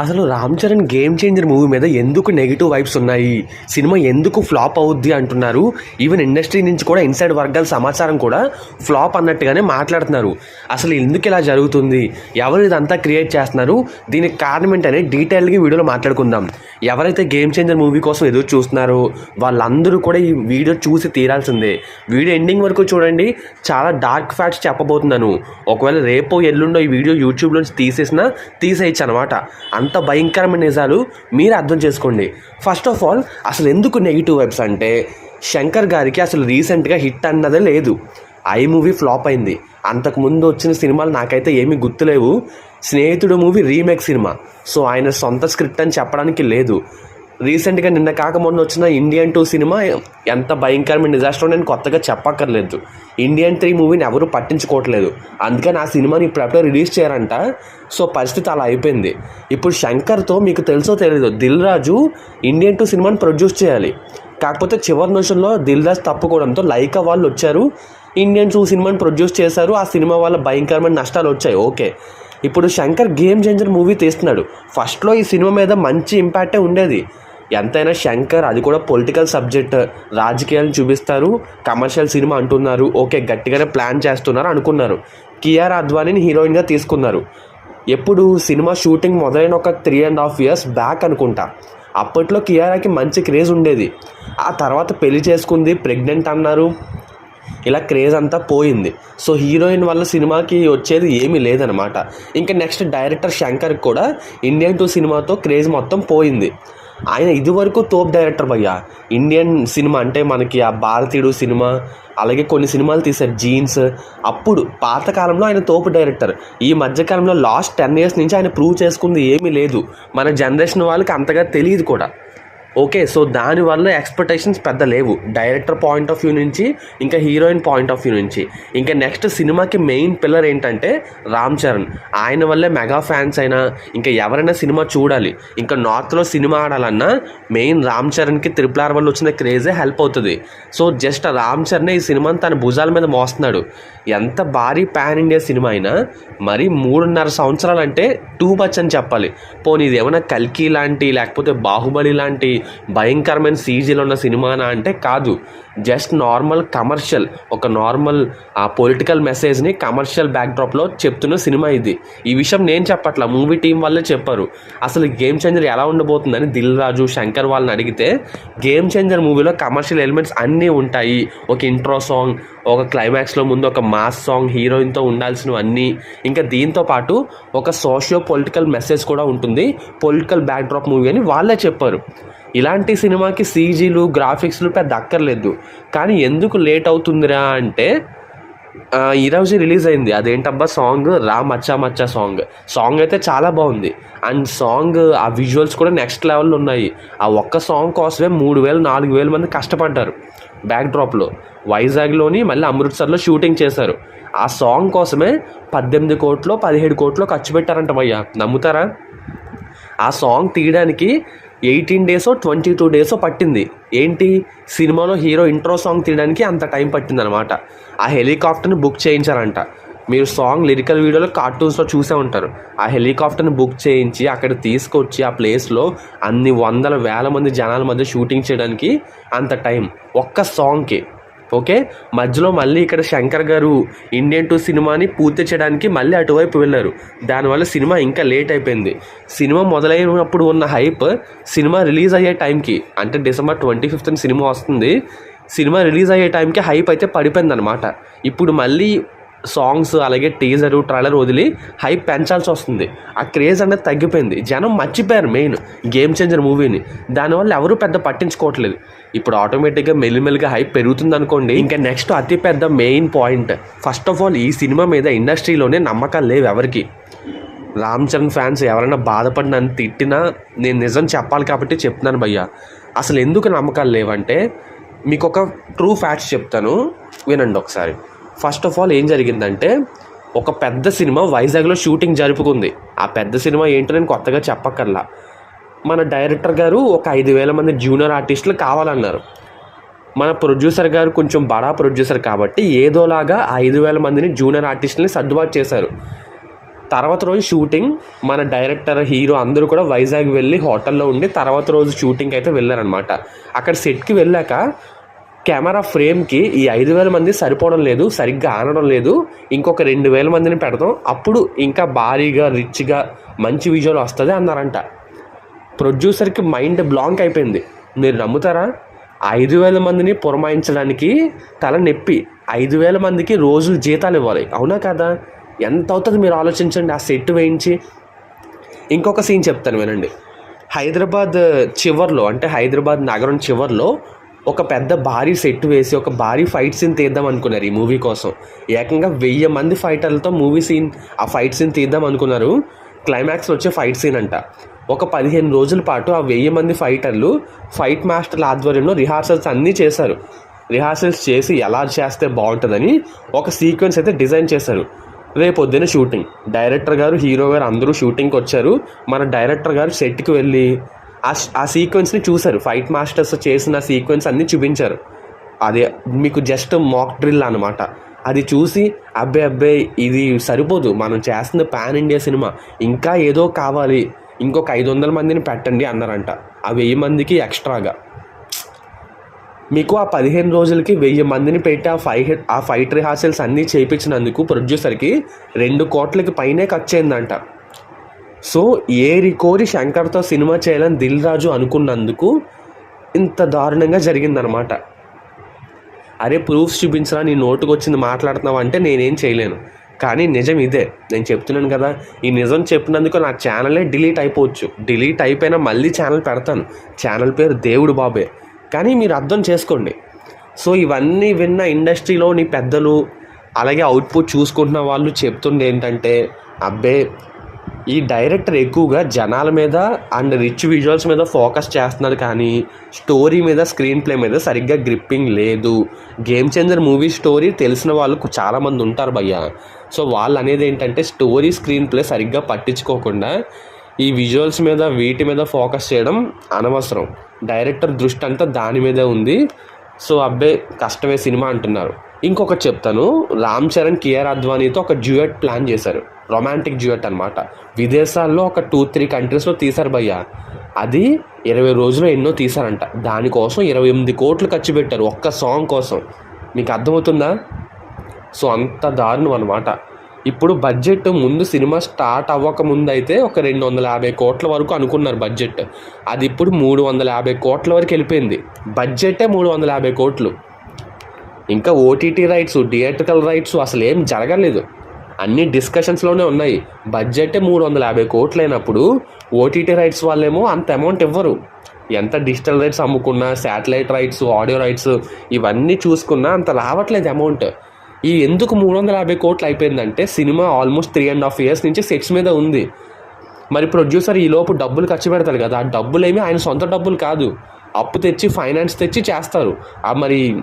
అసలు Ram Charan game changer movie మీద ఎందుకు నెగిటివ్ వైబ్స్ ఉన్నాయి? సినిమా ఎందుకు ఫ్లాప్ అవుద్ది అంటున్నారు? ఈవెన్ ఇండస్ట్రీ నుంచి కూడా ఇన్సైడ్ వర్గాల సమాచారం కూడా ఫ్లాప్ అన్నట్టుగానే మాట్లాడుతున్నారు. అసలు ఎందుకు ఇలా జరుగుతుంది? ఎవరు ఇదంతా క్రియేట్ చేస్తున్నారు? దీనికి కారణం ఏంటనే డీటెయిల్గా వీడియోలో మాట్లాడుకుందాం. ఎవరైతే గేమ్ చేంజర్ మూవీ కోసం ఎదురు చూస్తున్నారో వాళ్ళందరూ కూడా ఈ వీడియో చూసి తీరాల్సిందే. వీడియో ఎండింగ్ వరకు చూడండి. చాలా డార్క్ ఫ్యాక్ట్స్ చెప్పబోతున్నాను. ఒకవేళ రేపో ఎల్లుండో ఈ వీడియో యూట్యూబ్లోంచి తీసేసినా తీసేయచ్చు అనమాట అంత భయంకరమైన నిజాలు మీరు అర్థం చేసుకోండి. ఫస్ట్ ఆఫ్ ఆల్ అసలు ఎందుకు నెగిటివ్ వైబ్స్ అంటే శంకర్ గారికి అసలు రీసెంట్గా హిట్ అన్నదే లేదు. ఐ మూవీ ఫ్లాప్ అయింది. అంతకుముందు వచ్చిన సినిమాలు నాకైతే ఏమీ గుర్తులేవు. స్నేహితుడు మూవీ రీమేక్ సినిమా. సో ఆయన సొంత స్క్రిప్ట్ అని చెప్పడానికి లేదు. రీసెంట్గా నిన్న కాక మొన్న వచ్చిన ఇండియన్ టూ సినిమా ఎంత భయంకరమైన డిజాస్టర్ నేను కొత్తగా చెప్పక్కర్లేదు. ఇండియన్ త్రీ మూవీని ఎవరు పట్టించుకోవట్లేదు. అందుకని ఆ సినిమాని ఇప్పుడు రిలీజ్ చేయరంట సో పరిస్థితి అలా అయిపోయింది. ఇప్పుడు శంకర్తో మీకు తెలుసో తెలీదు దిల్ రాజు ఇండియన్ టూ సినిమాని ప్రొడ్యూస్ చేయాలి. కాకపోతే చివరి నిమిషంలో దిల్ రాజ్ తప్పుకోవడంతో లైకా వాళ్ళు వచ్చారు. ఇండియన్ టూ సినిమాని ప్రొడ్యూస్ చేశారు. ఆ సినిమా వల్ల భయంకరమైన నష్టాలు వచ్చాయి. ఓకే. ఇప్పుడు శంకర్ గేమ్ చేంజర్ మూవీ తీస్తున్నాడు. ఫస్ట్లో ఈ సినిమా మీద మంచి ఇంపాక్టే ఉండేది. ఎంతైనా శంకర్ అది కూడా పొలిటికల్ సబ్జెక్ట్ రాజకీయాలను చూపిస్తారు కమర్షియల్ సినిమా అంటున్నారు ఓకే గట్టిగానే ప్లాన్ చేస్తున్నారు అనుకున్నారు. కియార్ అద్వానీని హీరోయిన్గా తీసుకున్నారు. ఎప్పుడు సినిమా షూటింగ్ మొదలైన ఒక three and half years back అనుకుంటా. అప్పట్లో కియారాకి మంచి క్రేజ్ ఉండేది. ఆ తర్వాత పెళ్ళి చేసుకుంది ప్రెగ్నెంట్ అన్నారు. ఇలా క్రేజ్ అంతా పోయింది. సో హీరోయిన్ వల్ల సినిమాకి వచ్చేది ఏమీ లేదనమాట ఇంకా నెక్స్ట్ డైరెక్టర్ శంకర్ కూడా ఇండియన్ టూ సినిమాతో క్రేజ్ మొత్తం పోయింది. ఆయన ఇదివరకు తోప్ డైరెక్టర్ భయ్య. ఇండియన్ సినిమా అంటే మనకి ఆ భారతీయుడు సినిమా అలాగే కొన్ని సినిమాలు తీశారు జీన్స్. అప్పుడు పాతకాలంలో ఆయన తోపు డైరెక్టర్. ఈ మధ్యకాలంలో లాస్ట్ టెన్ ఇయర్స్ నుంచి ఆయన ప్రూవ్ చేసుకుంది ఏమీ లేదు. మన జనరేషన్ వాళ్ళకి అంతగా తెలియదు కూడా. ఓకే సో దానివల్ల ఎక్స్పెక్టేషన్స్ పెద్ద లేవు. డైరెక్టర్ పాయింట్ ఆఫ్ వ్యూ నుంచి ఇంకా హీరోయిన్ పాయింట్ ఆఫ్ వ్యూ నుంచి. ఇంకా నెక్స్ట్ సినిమాకి మెయిన్ పిల్లర్ ఏంటంటే రామ్ చరణ్. ఆయన వల్లే మెగా ఫ్యాన్స్ అయినా ఇంకా ఎవరైనా సినిమా చూడాలి ఇంకా నార్త్లో సినిమా ఆడాలన్నా మెయిన్ రామ్ చరణ్కి త్రిపుల్ ఆర్ వల్ల వచ్చిన క్రేజే హెల్ప్ అవుతుంది. సో జస్ట్ రామ్ చరణ్ ఈ సినిమాని తన భుజాల మీద మోస్తున్నాడు. ఎంత భారీ పాన్ ఇండియా సినిమా అయినా మరి మూడున్నర సంవత్సరాలు అంటే టూ మచ్ అని చెప్పాలి. పోనీ ఇది ఏమైనా కల్కి లాంటి లేకపోతే బాహుబలి లాంటి భయంకరమైన సీజీలో ఉన్న సినిమానా అంటే కాదు. జస్ట్ నార్మల్ కమర్షియల్ ఒక నార్మల్ ఆ పొలిటికల్ మెసేజ్ని కమర్షియల్ బ్యాక్డ్రాప్లో చెప్తున్న సినిమా ఇది. ఈ విషయం నేను చెప్పట్లా మూవీ టీం వాళ్ళే చెప్పారు. అసలు గేమ్ చేంజర్ ఎలా ఉండబోతుందని దిల్ రాజు శంకర్ వాళ్ళని అడిగితే గేమ్ చేంజర్ మూవీలో కమర్షియల్ ఎలిమెంట్స్ అన్నీ ఉంటాయి. ఒక ఇంట్రో సాంగ్ ఒక క్లైమాక్స్లో ముందు ఒక మాస్ సాంగ్ హీరోయిన్తో ఉండాల్సినవన్నీ. ఇంకా దీంతో పాటు ఒక సోషియో పొలిటికల్ మెసేజ్ కూడా ఉంటుంది. పొలిటికల్ బ్యాక్డ్రాప్ మూవీ అని వాళ్ళే చెప్పారు. ఇలాంటి సినిమాకి సీజీలు గ్రాఫిక్స్లు పెద్ద అక్కర్లేదు. కానీ ఎందుకు లేట్ అవుతుందిరా అంటే ఈరోజు రిలీజ్ అయింది. అదేంటబ్బా song? Raa Macha Macha song. Song అయితే చాలా బాగుంది. అండ్ సాంగ్ ఆ విజువల్స్ కూడా నెక్స్ట్ లెవెల్లో ఉన్నాయి. ఆ ఒక్క సాంగ్ కోసమే మూడు వేలు నాలుగు వేల మంది కష్టపడ్డారు బ్యాక్ డ్రాప్లో. వైజాగ్లోని మళ్ళీ అమృత్సర్లో షూటింగ్ చేశారు. ఆ సాంగ్ కోసమే పద్దెనిమిది కోట్లు పదిహేడు కోట్లు ఖర్చు పెట్టారంట భయ్య. నమ్ముతారా? ఆ సాంగ్ తీయడానికి ఎయిటీన్ డేసో ట్వంటీ టూ డేసో పట్టింది. ఏంటి? సినిమాలో హీరో ఇంట్రో సాంగ్ తీయడానికి అంత టైం పట్టిందనమాట. ఆ హెలికాప్టర్ని బుక్ చేయించారంట. మీరు సాంగ్ లిరికల్ వీడియోలో కార్టూన్స్లో చూసే ఉంటారు. ఆ హెలికాప్టర్ని బుక్ చేయించి అక్కడ తీసుకొచ్చి ఆ ప్లేస్లో అన్ని వందల వేల మంది జనాల మధ్య షూటింగ్ చేయడానికి అంత టైం. ఒక్క సాంగ్కి. ఓకే? మధ్యలో మళ్ళీ ఇక్కడ శంకర్ గారు ఇండియన్ టూ సినిమాని పూర్తి చేయడానికి మళ్ళీ అటువైపు వెళ్ళారు. దానివల్ల సినిమా ఇంకా లేట్ అయిపోయింది. సినిమా మొదలైనప్పుడు ఉన్న హైప్ సినిమా రిలీజ్ అయ్యే టైంకి అంటే డిసెంబర్ ట్వంటీ ఫిఫ్త్ సినిమా వస్తుంది సినిమా రిలీజ్ అయ్యే టైంకి హైప్ అయితే పడిపోయింది అనమాట ఇప్పుడు మళ్ళీ సాంగ్స్ అలాగే టీజరు ట్రైలర్ వదిలి హైప్ పెంచాల్సి వస్తుంది. ఆ క్రేజ్ అనేది తగ్గిపోయింది. జనం మర్చిపోయారు మెయిన్ గేమ్ చేంజర్ మూవీని. దానివల్ల ఎవరు పెద్ద పట్టించుకోవట్లేదు. ఇప్పుడు ఆటోమేటిక్గా మెల్లిమెల్లిగా హైప్ పెరుగుతుంది అనుకోండి ఇంకా నెక్స్ట్ అతి పెద్ద main point first of all ఈ సినిమా మీద ఇండస్ట్రీలోనే నమ్మకాలు లేవు ఎవరికి. రామ్ చరణ్ ఫ్యాన్స్ ఎవరైనా బాధపడి నన్ను తిట్టినా నేను నిజం చెప్పాలి కాబట్టి చెప్తున్నాను భయ్య. అసలు ఎందుకు నమ్మకాలు లేవంటే మీకు ఒక ట్రూ ఫ్యాక్ట్స్ చెప్తాను వినండి ఒకసారి. ఫస్ట్ ఆఫ్ ఆల్ ఏం జరిగిందంటే ఒక పెద్ద సినిమా వైజాగ్లో షూటింగ్ జరుపుకుంది. ఆ పెద్ద సినిమా ఏంటో నేను కొత్తగా చెప్పక్కర్లా. మన డైరెక్టర్ గారు ఒక ఐదు వేల మంది జూనియర్ ఆర్టిస్టులు కావాలన్నారు. మన ప్రొడ్యూసర్ గారు కొంచెం బడా ప్రొడ్యూసర్ కాబట్టి ఏదోలాగా ఐదు వేల మందిని జూనియర్ ఆర్టిస్టులని సర్దుబాటు చేశారు. తర్వాత రోజు షూటింగ్ మన డైరెక్టర్ హీరో అందరూ కూడా వైజాగ్ వెళ్ళి హోటల్లో ఉండి తర్వాత రోజు షూటింగ్ అయితే వెళ్ళారనమాట అక్కడ సెట్కి వెళ్ళాక కెమెరా ఫ్రేమ్కి ఈ ఐదు వేల మంది సరిపోవడం లేదు సరిగ్గా ఆనడం లేదు ఇంకొక రెండు వేల మందిని పెడతాం అప్పుడు ఇంకా భారీగా రిచ్గా మంచి విజువల్ వస్తుంది అన్నారంట. ప్రొడ్యూసర్కి మైండ్ బ్లాంక్ అయిపోయింది. మీరు నమ్ముతారా? ఐదు వేల మందిని పురమాయించడానికి తల నొప్పి. ఐదు వేల మందికి రోజు జీతాలు ఇవ్వాలి. అవునా కదా? ఎంత అవుతుంది మీరు ఆలోచించండి. ఆ సెట్ వేయించి. ఇంకొక సీన్ చెప్తాను వినండి. హైదరాబాద్ చివర్లో అంటే హైదరాబాద్ నగరం చివర్లో ఒక పెద్ద భారీ సెట్ వేసి ఒక భారీ ఫైట్ సీన్ తీద్దాం అనుకున్నారు ఈ మూవీ కోసం. ఏకంగా వెయ్యి మంది ఫైటర్లతో మూవీ సీన్ ఆ ఫైట్ సీన్ తీద్దాం అనుకున్నారు. క్లైమాక్స్లో వచ్చే ఫైట్ సీన్ అంట. ఒక పదిహేను రోజుల పాటు ఆ వెయ్యి మంది ఫైటర్లు ఫైట్ మాస్టర్ల ఆధ్వర్యంలో రిహార్సల్స్ అన్నీ చేశారు. రిహార్సల్స్ చేసి ఎలా చేస్తే బాగుంటుందని ఒక సీక్వెన్స్ అయితే డిజైన్ చేశారు. రేపు పొద్దున్న షూటింగ్. డైరెక్టర్ గారు హీరో గారు అందరూ షూటింగ్కి వచ్చారు. మన డైరెక్టర్ గారు సెట్కి వెళ్ళి ఆ ఆ సీక్వెన్స్ని చూశారు. ఫైట్ మాస్టర్స్ చేసిన సీక్వెన్స్ అన్నీ చూపించారు. అదే మీకు జస్ట్ మాక్ డ్రిల్ అనమాట అది చూసి అబ్బే అబ్బే ఇది సరిపోదు. మనం చేస్తున్న పాన్ ఇండియా సినిమా. ఇంకా ఏదో కావాలి. ఇంకొక ఐదు వందల మందిని పెట్టండి అన్నారంట. ఆ వెయ్యి మందికి ఎక్స్ట్రాగా. మీకు ఆ పదిహేను రోజులకి వెయ్యి మందిని పెట్టి ఆ ఫై ఆ ఫైట్ రిహార్సల్స్ అన్నీ చేయించినందుకు ప్రొడ్యూసర్కి రెండు కోట్లకి పైనే ఖర్చు అయిందంట సో ఏరి కోరి శంకర్తో సినిమా చేయాలని దిల్ రాజు అనుకున్నందుకు ఇంత దారుణంగా జరిగిందనమాట అరే ప్రూఫ్స్ చూపించరా నీ నోటుకు వచ్చింది మాట్లాడుతున్నావు అంటే నేనేం చేయలేను. కానీ నిజం ఇదే. నేను చెప్తున్నాను కదా ఈ నిజం చెప్పినందుకు నా ఛానలే డిలీట్ అయిపోవచ్చు. డిలీట్ అయిపోయినా మళ్ళీ ఛానల్ పెడతాను. ఛానల్ పేరు దేవుడు బాబే. కానీ మీరు అర్థం చేసుకోండి. సో ఇవన్నీ విన్న ఇండస్ట్రీలోని పెద్దలు అలాగే అవుట్పుట్ చూసుకుంటున్న వాళ్ళు చెప్తుంది ఏంటంటే అబ్బే ఈ డైరెక్టర్ ఎక్కువగా జనాల మీద అండ్ రిచ్ విజువల్స్ మీద ఫోకస్ చేస్తున్నారు కానీ స్టోరీ మీద స్క్రీన్ ప్లే మీద సరిగ్గా గ్రిప్పింగ్ లేదు. గేమ్ చేంజర్ మూవీ స్టోరీ తెలిసిన వాళ్ళు చాలామంది ఉంటారు భయ్య. సో వాళ్ళు అనేది ఏంటంటే స్టోరీ స్క్రీన్ ప్లే సరిగ్గా పట్టించుకోకుండా ఈ విజువల్స్ మీద వీటి మీద ఫోకస్ చేయడం అనవసరం. డైరెక్టర్ దృష్టి అంతా దాని మీదే ఉంది. సో అబ్బే కష్టమే సినిమా అంటున్నారు. ఇంకొకటి చెప్తాను. రామ్ చరణ్ కేఆర్ అద్వానీతో ఒక డ్యూయట్ ప్లాన్ చేశారు. రొమాంటిక్ డ్యూయట్ అనమాట విదేశాల్లో ఒక టూ త్రీ కంట్రీస్లో తీశారు భయ్య. అది ఇరవై రోజులు ఎన్నో తీశారంట. దానికోసం ఇరవై ఎనిమిది కోట్లు ఖర్చు పెట్టారు ఒక్క సాంగ్ కోసం. మీకు అర్థమవుతుందా? సో అంత దారుణం అనమాట ఇప్పుడు బడ్జెట్ ముందు సినిమా స్టార్ట్ అవ్వక ముందు అయితే ఒక రెండు వందల యాభై కోట్ల వరకు అనుకున్నారు బడ్జెట్. అది ఇప్పుడు మూడు వందల యాభై కోట్ల వరకు వెళ్ళిపోయింది. బడ్జెటే మూడు వందల యాభై కోట్లు. ఇంకా ఓటీటీ రైట్స్ థియేట్రికల్ రైట్స్ అసలు ఏం జరగలేదు. అన్ని డిస్కషన్స్లోనే ఉన్నాయి. బడ్జెట్ మూడు వందల యాభై కోట్లు అయినప్పుడు ఓటీటీ రైట్స్ వాళ్ళేమో అంత అమౌంట్ ఇవ్వరు. ఎంత డిజిటల్ రైట్స్ అమ్ముకున్నా శాటిలైట్ రైట్స్ ఆడియో రైట్స్ ఇవన్నీ చూసుకున్నా అంత రావట్లేదు అమౌంట్ ఈ ఎందుకు మూడు వందల యాభై కోట్లు అయిపోయిందంటే cinema almost three and half years నుంచి సెట్స్ మీద ఉంది. మరి ప్రొడ్యూసర్ ఈలోపు డబ్బులు ఖర్చు పెడతారు కదా ఆ డబ్బులు ఏమి ఆయన సొంత డబ్బులు కాదు. అప్పు తెచ్చి ఫైనాన్స్ తెచ్చి చేస్తారు. ఆ మరి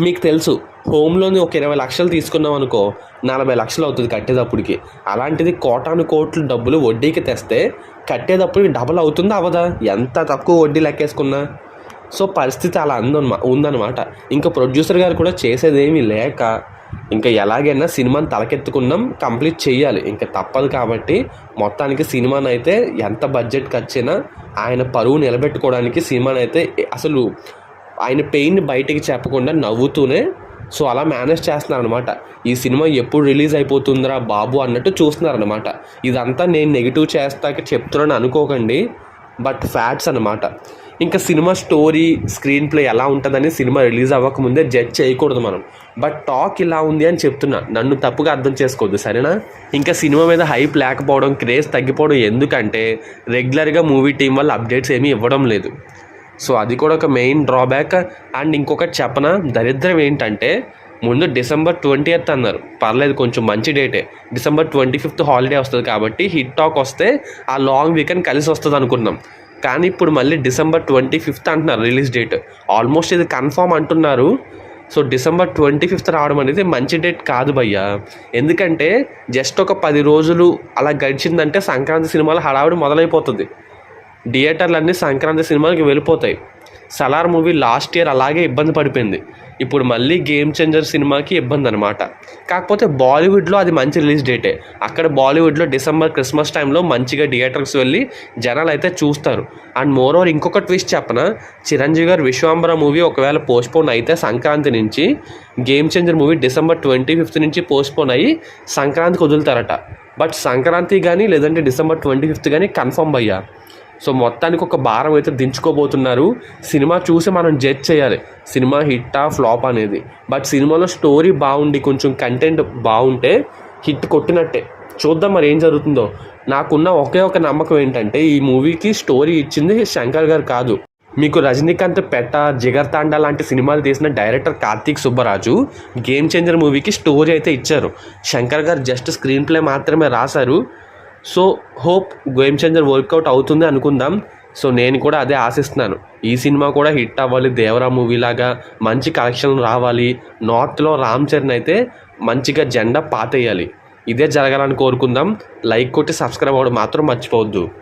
మీకు తెలుసు హోమ్ లోన్ ఒక ఇరవై లక్షలు తీసుకున్నాం అనుకో నలభై లక్షలు అవుతుంది కట్టేటప్పటికి. అలాంటిది కోటాను కోట్లు డబ్బులు వడ్డీకి తెస్తే కట్టేటప్పుడు డబుల్ అవుతుందా అవదా? ఎంత తక్కువ వడ్డీ లెక్కేసుకున్నా? సో పరిస్థితి అలా అందనమా ఉందన్నమాట ఇంకా ప్రొడ్యూసర్ గారు కూడా చేసేదేమీ లేక ఇంకా ఎలాగైనా సినిమాని తలకెత్తుకున్నాం కంప్లీట్ చేయాలి ఇంకా తప్పదు కాబట్టి మొత్తానికి సినిమాని అయితే ఎంత బడ్జెట్ ఖర్చైనా ఆయన పరువు నిలబెట్టుకోవడానికి సినిమాని అయితే అసలు ఆయన పెయిన్ బయటికి చెప్పకుండా నవ్వుతూనే సో అలా మేనేజ్ చేస్తున్నారనమాట ఈ సినిమా ఎప్పుడు రిలీజ్ అయిపోతుందిరా బాబు అన్నట్టు చూస్తున్నారనమాట ఇదంతా నేను నెగిటివ్ చేస్తాక చెప్తున్నాను అనుకోకండి బట్ ఫ్యాట్స్ అనమాట ఇంకా సినిమా స్టోరీ స్క్రీన్ ప్లే ఎలా ఉంటుందని సినిమా రిలీజ్ అవ్వకముందే జడ్జ్ చేయకూడదు మనం. బట్ టాక్ ఇలా ఉంది అని చెప్తున్నా. నన్ను తప్పుగా అర్థం చేసుకోవద్దు సరేనా? ఇంకా సినిమా మీద హైప్ లేకపోవడం క్రేజ్ తగ్గిపోవడం ఎందుకంటే రెగ్యులర్గా మూవీ టీం వల్ల అప్డేట్స్ ఏమీ ఇవ్వడం లేదు. సో అది కూడా ఒక మెయిన్ డ్రాబ్యాక్ అండ్ ఇంకొకటి చెప్పన దరిద్రం ఏంటంటే ముందు డిసెంబర్ ట్వంటీ ఎయిత్ అన్నారు. పర్లేదు కొంచెం మంచి డేటే డిసెంబర్ ట్వంటీ ఫిఫ్త్ హాలిడే వస్తుంది కాబట్టి హిట్ టాక్ వస్తే ఆ లాంగ్ వీకెండ్ కలిసి వస్తుంది అనుకున్నాం. కానీ ఇప్పుడు మళ్ళీ డిసెంబర్ ట్వంటీ ఫిఫ్త్ అంటున్నారు రిలీజ్ డేట్ ఆల్మోస్ట్ ఇది కన్ఫామ్ అంటున్నారు. సో డిసెంబర్ ట్వంటీ ఫిఫ్త్ రావడం అనేది మంచి డేట్ కాదు భయ్య. ఎందుకంటే జస్ట్ ఒక పది రోజులు అలా గడిచిందంటే సంక్రాంతి సినిమాలు హడావుడి మొదలైపోతుంది. థియేటర్లన్నీ సంక్రాంతి సినిమాకి వెళ్ళిపోతాయి. సలార్ మూవీ లాస్ట్ ఇయర్ అలాగే ఇబ్బంది పడిపోయింది. ఇప్పుడు మళ్ళీ గేమ్ చేంజర్ సినిమాకి ఇబ్బంది అనమాట కాకపోతే బాలీవుడ్లో అది మంచి రిలీజ్ డేటే. అక్కడ బాలీవుడ్లో డిసెంబర్ క్రిస్మస్ టైంలో మంచిగా థియేటర్స్ వెళ్ళి జనాలు అయితే చూస్తారు. అండ్ మోర్ ఓవర్ ఇంకొక ట్విస్ట్ చెప్పన? చిరంజీవి గారు విశ్వాంబర మూవీ ఒకవేళ పోస్ట్పోన్ అయితే సంక్రాంతి నుంచి game changer movie December twenty fifth నుంచి పోస్ట్పోన్ అయ్యి సంక్రాంతికి వదులుతారట. బట్ సంక్రాంతి కానీ లేదంటే డిసెంబర్ ట్వంటీ ఫిఫ్త్ కానీ కన్ఫర్మ్ అయ్యా. సో మొత్తానికి ఒక భారం అయితే దించుకోబోతున్నారు. సినిమా చూసి మనం జడ్జ్ చేయాలి. సినిమా హిట్టా ఫ్లాప్ అనేది. బట్ సినిమాలో స్టోరీ బాగుండి కొంచెం కంటెంట్ బాగుంటే హిట్ కొట్టినట్టే. చూద్దాం మరి ఏం జరుగుతుందో. నాకున్న ఒకే ఒక నమ్మకం ఏంటంటే ఈ మూవీకి స్టోరీ ఇచ్చింది శంకర్ గారు కాదు. మీకు రజనీకాంత్ పెట్ట జిగర్ తాండా లాంటి సినిమాలు తీసిన director Karthik Subbaraju game changer మూవీకి స్టోరీ అయితే ఇచ్చారు. Shankar garu just screen play మాత్రమే రాశారు. So hope game changer work out అవుతుంది అనుకుందాం. సో నేను కూడా అదే ఆశిస్తున్నాను. ఈ సినిమా కూడా హిట్ అవ్వాలి దేవరా మూవీ లాగా మంచి కలెక్షన్ రావాలి. నార్త్లో రామ్ చరణ్ అయితే మంచిగా జెండా పాతేయాలి. ఇదే జరగాలని కోరుకుందాం. లైక్ కొట్టి సబ్స్క్రైబ్ అవ్వడం మాత్రం మర్చిపోవద్దు.